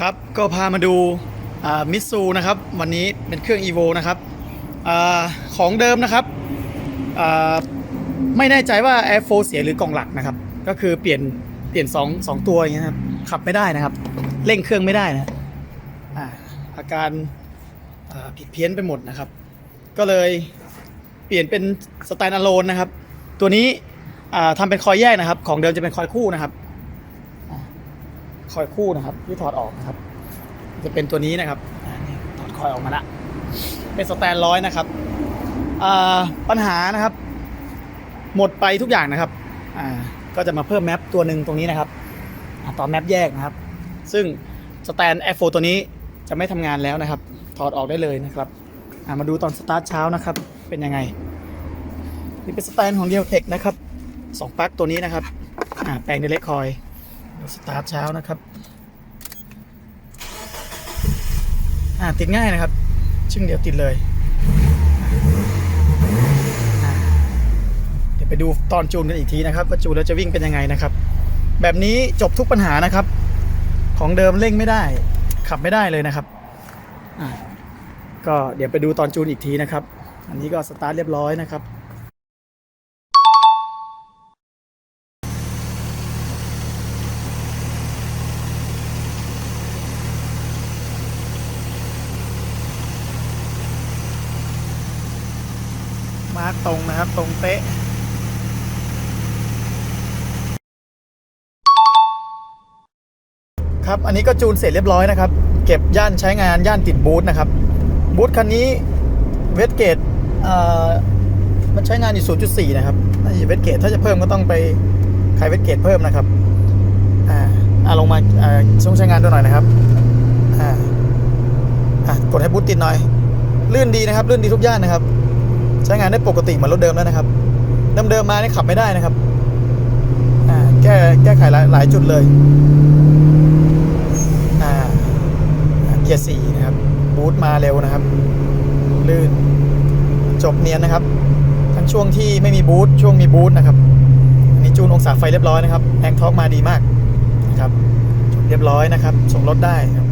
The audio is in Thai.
ครับก็พามาดูมิตซูนะครับ วันนี้เป็นเครื่อง EVO นะครับอของเดิมนะครับไม่แน่ใจว่า Air 4เสียหรือกล่องหลักนะครับ ก็คือเปลี่ยนเปลี่ยน2 2ตัวอย่างเงี้ยครับขับไม่ได้นะครับ เร่งเครื่องไม่ได้นะอาอาการาผิดเพี้ยนไปหมดนะครับ ก็เลยเปลี่ยนเป็นสไตล์อะโลนนะครับ ตัวนี้อ่าทำเป็นคอยแยกนะครับ ของเดิมจะเป็นคอยคู่นะครับ คอยคู่นะครับ ที่ถอดออกนะครับ จะเป็นตัวนี้นะครับถอดคอยออกมาละเป็นสแตนร้อยนะครับปัญหานะครับ หมดไปทุกอย่างนะครับก็จะมาเพิ่มแมปตัวหนึ่งตรงนี้นะครับอต่อแมปแยกนะครับ ซึ่งสแตน F4 ตัวนี้จะไม่ทำงานแล้วนะครับ ถอดออกได้เลยนะครับมาดูตอนสตาร์ทเช้านะครับ เป็นยังไงนี่เป็นสแตนของเดียวเทคนะครับสองปลั๊กตัวนี้นะครับแปลงเดเล็กคอย สตาร์ทเช้านะครับอ่าติดง่ายนะครับ ชึ่งเดียวติดเลย เดี๋ยวไปดูตอนจูนกันอีกทีนะครับ ว่าจูนแล้วจะวิ่งเป็นยังไงนะครับ แบบนี้จบทุกปัญหานะครับ ของเดิมเร่งไม่ได้ ขับไม่ได้เลยนะครับอ่าก็เดี๋ยวไปดูตอนจูนอีกทีนะครับ อันนี้ก็สตาร์ทเรียบร้อยนะครับ มาร์กตรงนะครับ ตรงเป๊ะครับอันนี้ก็จูนเสร็จเรียบร้อยนะครับ เก็บย่านใช้งานย่านติดบูธนะครับ บูธคันนี้เวสเกตมันใช้งานอยู่ 0.4 นะครับถ้าจะเวสเกตถ้าจะเพิ่มก็ต้องไปขายเวสเกตเพิ่มนะครับอ่าอ่าลงมาอ่าช่วงใช้งานดูหน่อยนะครับอ่าอ่ากดให้บูธติดหน่อย ลื่นดีนะครับ ลื่นดีทุกย่านนะครับ ใช้งานได้ปกติเหมือนรถเดิมแล้วนะครับ เดิมๆมานี่ขับไม่ได้นะครับอ่าแก้แก้ไขหลายหลายจุดเลยอ่าเกียร์สี่นะครับ บูทมาเร็วนะครับ ลื่น จบเนียนนะครับ ทั้งช่วงที่ไม่มีบูทช่วงมีบูทนะครับอันนี้จูนองศาไฟเรียบร้อยนะครับแรงทอกมาดีมากนะครับจบเรียบร้อยนะครับ ส่งรถได้ครับ